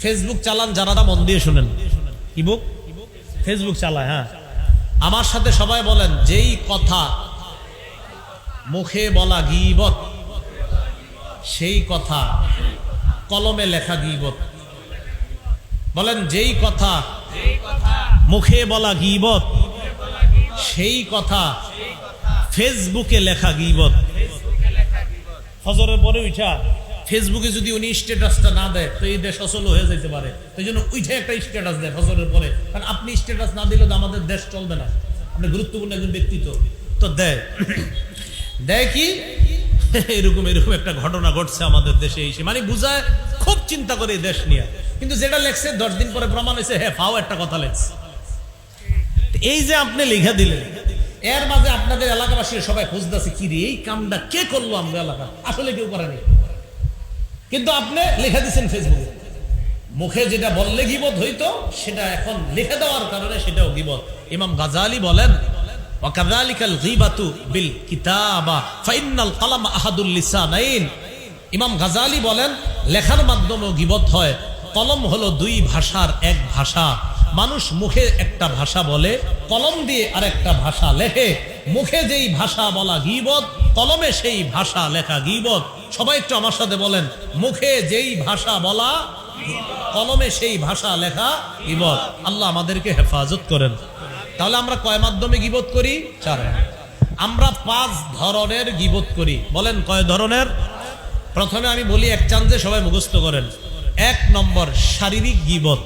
Facebook চালান যারা মন দিয়ে শুনেন। কি বুক? ফেসবুক চালায় হ্যাঁ। আমার সাথে সবাই বলেন, যেই কথা মুখে বলা গিবত, সেই কথা কলমে লেখা গিবত। বলেন, যেই কথা মুখে বলা গিবত, সেই কথা ফেসবুকে লেখা গিবত। হজরের পরে উঠা ফেসবুকে যদি উনি স্ট্যাটাসটা না দেয়, তো এই দেশ অচল হয়ে যেতে পারে। তো জন্য উঠে একটা স্ট্যাটাস দেয় ফজরের পরে। কারণ আপনি স্ট্যাটাস না দিলে তো আমাদের দেশ চলবে না। আপনি গুরুত্বপূর্ণ একজন ব্যক্তিত্ব তো। দেয়। দেয় কি? এরকম এরকম একটা ঘটনা ঘটছে আমাদের দেশে এসে। মানে বুঝায়, খুব চিন্তা করে এই দেশ নিয়ে। কিন্তু যেটা লেখছে, দশ দিন পরে প্রমাণ হয়েছে হ্যাঁ ফাও একটা কথা লেখছে। এই যে আপনি লেখা দিলেন, এর মাঝে আপনাদের এলাকাবাসীর সবাই খুঁজতেছে, কি রে, এই কামটা কে করল আমাদের এলাকা আসলে কেউ করেনি। কিন্তু আপনি লেখা দিচ্ছেন ফেসবুকে মুখে যেটা বললে গিবত হইতো, সেটা এখন লিখে দেওয়ার কারণে সেটাও গিবত। ইমাম গাজালি বলেন বিল কিতাবা ইমাম বলেন, লেখার মাধ্যমেও হয়। কলম হলো দুই ভাষার এক ভাষা। মানুষ মুখে একটা ভাষা বলে, কলম দিয়ে আরেকটা ভাষা লেখে। মুখে যেই ভাষা বলা গিবত, কলমে সেই ভাষা লেখা গিবত। সবাই একটু আমার সাথে বলেন, মুখে যেই ভাষা বলা, কলমে সেই ভাষা লেখা গিবত আল্লাহ আমাদেরকে হেফাজত করেন। তাহলে আমরা কয় মাধ্যমে গিবত করি? চার আমরা পাঁচ ধরনের গিবত করি। বলেন কয় ধরনের? প্রথমে আমি বলি এক চান্সে সবাই মুখস্থ করেন। এক নম্বর শারীরিক গিবত।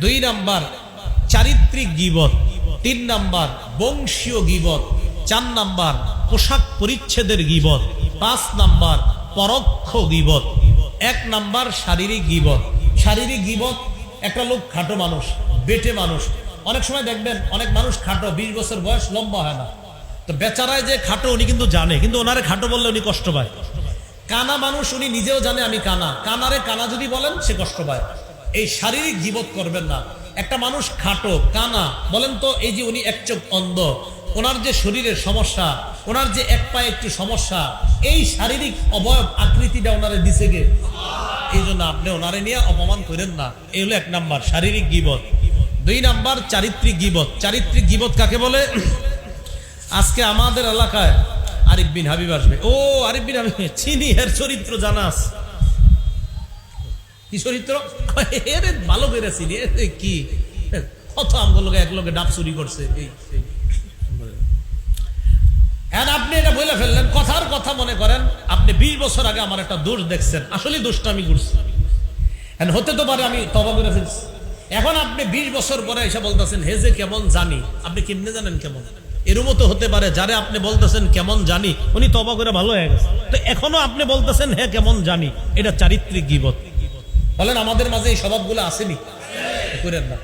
দুই নম্বর চারিত্রিক গিবত। তিন নম্বর বংশীয় গিবত। চার নাম্বার পোশাক পরিচ্ছেদের গিবত। পাঁচ নাম্বার, পরোক্ষ গিবত। এক নাম্বার, শারীরিক গিবত। শারীরিক গিবত, একটা লোক খাটো মানুষ, বেটে মানুষ। অনেক সময় দেখবেন, অনেক মানুষ খাটো, বিশ বছর বয়স, লম্বা হয় না। তো বেচারায় যে খাটো, উনি কিন্তু জানে, কিন্তু ওনারে খাটো বললে উনি কষ্ট পায়। কানা মানুষ, উনি নিজেও জানে আমি কানা। কানারে কানা যদি বলেন, সে কষ্ট পায়। এই শারীরিক জীবত করবেন না। একটা মানুষ খাটো, কানা, বলেন তো, এই যে উনি এক চোখ অন্ধ, ওনার যে শরীরের সমস্যা ওনার যে এক পায়ে একটু সমস্যা, এই শারীরিক অবয়ব আকৃতিটা ওনারে দিছে গে এই জন্য আপনি ওনারে নিয়ে অপমান করেন না। এই হলো এক নাম্বার, শারীরিক গিবত। দুই নাম্বার, চারিত্রিক গিবত। চারিত্রিক গিবত কাকে বলে? আজকে আমাদের এলাকায় আরিফ বিন হাবিব আসবে। ও, আরিফ বিন হাবিব, চিনি এর চরিত্র জানাস। কি চরিত্র? এরে, ভালো করে চিনি। কি? কত আমগুলোকে এক লোকে ডাব চুরি করছে। এই। এখন আপনি এটা বলে ফেললেন। কথার কথা মনে করেন, আপনি বিশ বছর আগে আমার একটা দোষ দেখছেন। আসলে দোষটা আমি করছি। এখন হতে তো পারে আমি তবা করে ফেলছি। এখন আপনি বিশ বছর পরে এসে বলতেছেন, হে যে কেমন জানি। আপনি কেমনে জানেন কেমন? এরমও তো হতে পারে, যারে আপনি বলতেছেন কেমন জানি, উনি তবা করে ভালো হয়ে গেছে। তো এখনও আপনি বলতেছেন হ্যাঁ কেমন জানি। এটা চারিত্রিক গিবত। বলেন, আমাদের মাঝে এই স্বভাবগুলো আসেনি? করেন না।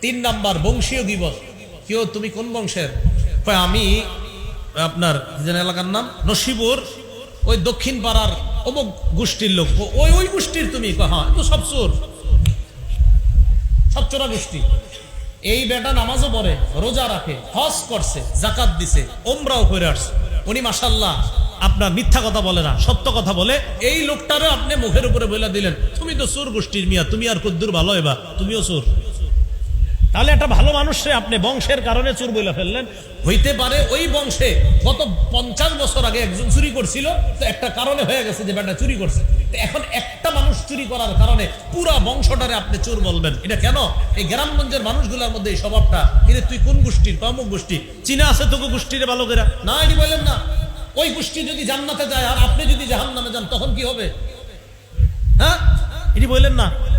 তিন নাম্বার, বংশীয় গিবত। কেউ, তুমি কোন বংশের? আমি আপনার এলাকার নাম? নসিপুর ওই দক্ষিণ পাড়ার অমুক গোষ্ঠীর লোক। ওই ওই গোষ্ঠীর তুমি? হ্যাঁ তো সব চোর। সব চোরা গোষ্ঠী। এই বেটা নামাজও পড়ে, রোজা রাখে, হজ করছে জাকাত দিছে ওমরাও করে আসছে। উনি মাসাল্লাহ আপনার মিথ্যা কথা বলে না, সত্য কথা বলে। এই লোকটারে আপনি মুখের উপরে বলে দিলেন। তুমি তো চোর গোষ্ঠীর মিয়া, তুমি আর কদ্দুর ভালো এবার তুমিও চোর। তাহলে একটা ভালো মানুষে আপনি বংশের কারণে চুর বলে ফেললেন। হইতে পারে ওই বংশে গত পঞ্চাশ বছর আগে একজন চুরি করছিল তো একটা কারণে হয়ে গেছে যে বেটা চুরি করছে। তো এখন একটা মানুষ চুরি করার কারণে পুরা বংশটারে আপনি চোর বলবেন। এটা কেন? এই গ্রামগঞ্জের মানুষগুলোর মধ্যে এই স্বভাবটা। কিন্তু তুই কোন গোষ্ঠীর? অমুক গোষ্ঠী? চীনা আছে তোকে গোষ্ঠীর ভালো করে। না এটি বললেন না। ওই গোষ্ঠী যদি জান্নাতে যায় আর আপনি যদি জাহান নামে যান তখন কি হবে? হ্যাঁ? এটি বললেন না।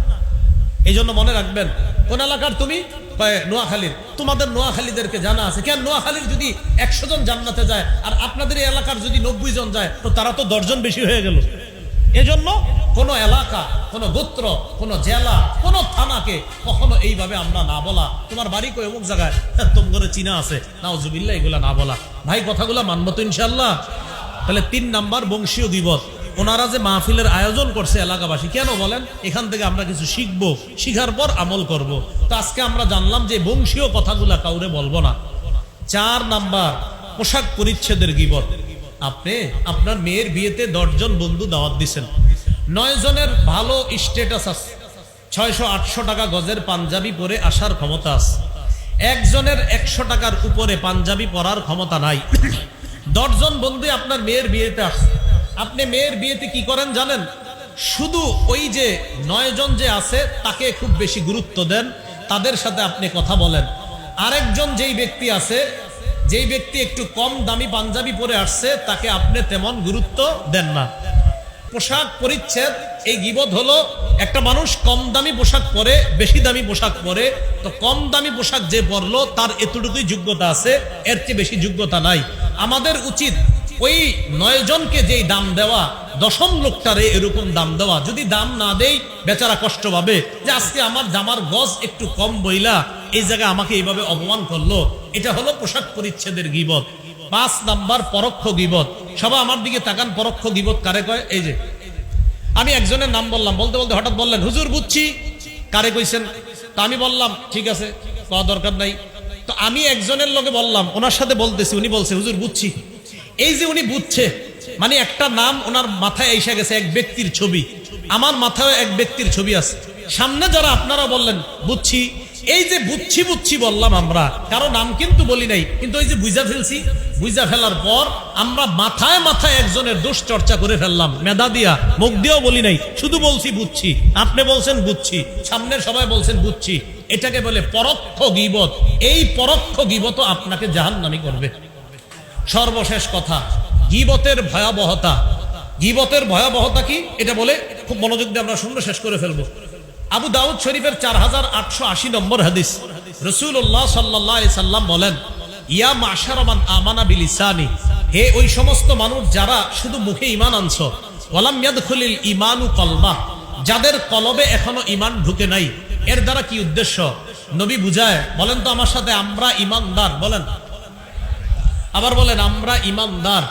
এই জন্য মনে রাখবেন কোন এলাকার তুমি? নোয়াখালীর। তোমাদের নোয়াখালীদেরকে জানা আছে। কেন নোয়াখালীর যদি একশো জন জান্নাতে যায় আর আপনাদের এই এলাকার যদি নব্বই জন যায় তো তারা তো দশজন বেশি হয়ে গেল। এজন্য কোন এলাকা কোন গোত্র কোন জেলা কোন থানাকে কখনো এইভাবে আমরা না বলা। তোমার বাড়ি কই? অমুক জায়গায়। হ্যাঁ, তোম করে চিনা আছে। নাউজুবিল্লাহ এগুলা না বলা। ভাই কথাগুলো মানবো তো ইনশাল্লাহ তাহলে তিন নাম্বার বংশীয় দিবস ওনারা যে মাহফিলের আয়োজন করছে এলাকাবাসী, কেন বলেন? এখান থেকে আমরা কিছু শিখব, শিখার পর আমল করব। তো আজকে আমরা জানলাম যে বংশীয় কথাগুলা কাউরে বলব না। চার নাম্বার, পোশাক পরিচ্ছেদের গিবত। আপনি, আপনার মেয়ের বিয়েতে দশজন বন্ধু দাওয়াত দিছেন। নয় জনের ভালো স্টেটাস আছে। ছয়শো আটশো টাকা গজের পাঞ্জাবি পরে আসার ক্ষমতা আছে। একজনের একশো টাকার উপরে পাঞ্জাবি পরার ক্ষমতা নাই। দশজন বন্ধু আপনার মেয়ের বিয়েতে আসছে। আপনি মেয়ের বিয়েতে কি করেন জানেন? শুধু ওই যে নয় জন যে আছে, তাকে খুব বেশি গুরুত্ব দেন। তাদের সাথে আপনি কথা বলেন। আরেকজন যেই ব্যক্তি আছে, যেই ব্যক্তি একটু কম দামি পাঞ্জাবি পরে আসছে, তাকে আপনি তেমন গুরুত্ব দেন না। পোশাক পরিচ্ছেদ, এই গিবত হলো একটা মানুষ কম দামি পোশাক পরে, বেশি দামি পোশাক পরে, তো কম দামি পোশাক যে পরলো, তার এতটুকুই যোগ্যতা আছে, এর চেয়ে বেশি যোগ্যতা নাই। আমাদের উচিত ওই নয় জনকে যেই দাম দেওয়া, দশম লোকটারে এরকম দাম দেওয়া, যদি দাম না দেই, বেচারা কষ্ট পাবে। যে আজকে আমার জামার গজ একটু কম বইলা, এই জায়গায় আমাকে এইভাবে অপমান করল, এটা হলো পোশাক পরিচ্ছেদের গিবত। পাঁচ নাম্বার পরোক্ষ গিবত। সবাই আমার দিকে তাকান, পরোক্ষ গিবত কারে কয়? এই যে। আমি একজনের নাম বললাম, বলতে বলতে হঠাৎ বললেন, হুজুর, বুঝছি। কারে কইছেন? তো আমি বললাম, ঠিক আছে কওয়া দরকার নাই। তো আমি একজনের লোকে বললাম, ওনার সাথে বলতেছি, উনি বলছে, হুজুর, বুঝছি। এই যে উনি বুঝছে মানে একটা নাম ওনার মাথায় এসে গেছে, এক ব্যক্তির ছবি। আমার মাথায় এক ব্যক্তির ছবি আছে। সামনে যারা আপনারা বললেন, বুঝছি, এই যে বুঝছি বুঝছি বললাম আমরা, কারও নাম কিন্তু বলি নাই, কিন্তু ওই যে বুঝা ফেলছি, বুঝা ফেলার পর আমরা মাথায় মাথায় একজনের দোষ চর্চা করে ফেললাম। মেধা দিয়া, মুখ দিয়েও বলি নাই, শুধু বলছি বুঝছি, আপনি বলছেন বুঝছি সামনের সবাই বলছেন বুঝছি, এটাকে বলে পরোক্ষ গিবত। এই পরোক্ষ গিবত আপনাকে জাহান্নামি করবে। সর্বশেষ কথা, গিবতের ভয়াবহতা। গিবতের ভয়াবহতা কি? এটা বলে খুব মনোযোগ দিয়ে আমরা শুনব শেষ করে ফেলব। আবু দাউদ শরীফের চার হাজার আটশো আশি নম্বর হাদিস। রসুল্লাহ সাল্লাহ সাল্লাম বলেন, ইয়া মাশারমান আমানা হে ওই সমস্ত মানুষ যারা শুধু মুখে ইমান আনছ, ওয়ালাম ইয়াদখুলিল ইমানু কলবা যাদের কলবে এখনও ইমান ঢুকে নাই। এর দ্বারা কি উদ্দেশ্য? নবী বুঝায়, বলেন তো আমার সাথে আমরা ইমানদার বলেন। আবার বলেন, আমরা ইমানদার।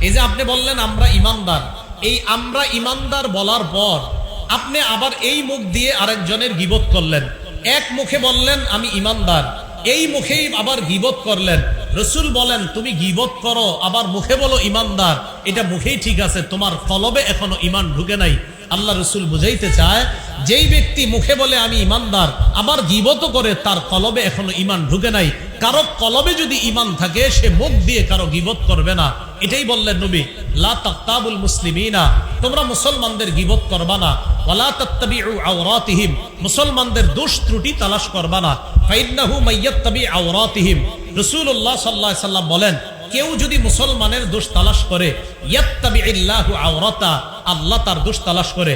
এই যে আপনি বললেন, আমরা ইমানদার। এই আমরা ইমানদার বলার পর আপনি আবার এই মুখ দিয়ে আরেকজনের গিবত করলেন। এক মুখে বললেন, আমি ইমানদার। এই মুখেই আবার গিবত করলেন। রসুল বলেন, তুমি গিবত করো। আবার মুখে বলো, ইমানদার। এটা মুখেই ঠিক আছে, তোমার কলবে এখনও ইমান ঢুকে নাই। আল্লাহ রসুল বুঝাইতে চায়, যেই ব্যক্তি মুখে বলে, আমি ইমানদার, আবার গিবত করে, তার কলবে এখনও ইমান ঢুকে নাই। কারও কলবে যদি ইমান থাকে, সে মুখ দিয়ে কারও গিবত করবে না। এটাই বললেন নবী, লা মুসলিমিনা তোমরা মুসলমানদের গিবত করবা না। আওরাতিহিম মুসলমানদের দোষ ত্রুটি তালাশ করবা না। ফাইন্নাহু আওরাতিহিম রাসূলুল্লাহ সাল্লাল্লাহু আলাইহি সাল্লাম বলেন, কেউ যদি মুসলমানের দোষ তালাশ করে ইয়াত্তাবিইল্লাহু আওরাতা আল্লাহ তার দোষ তালাশ করে।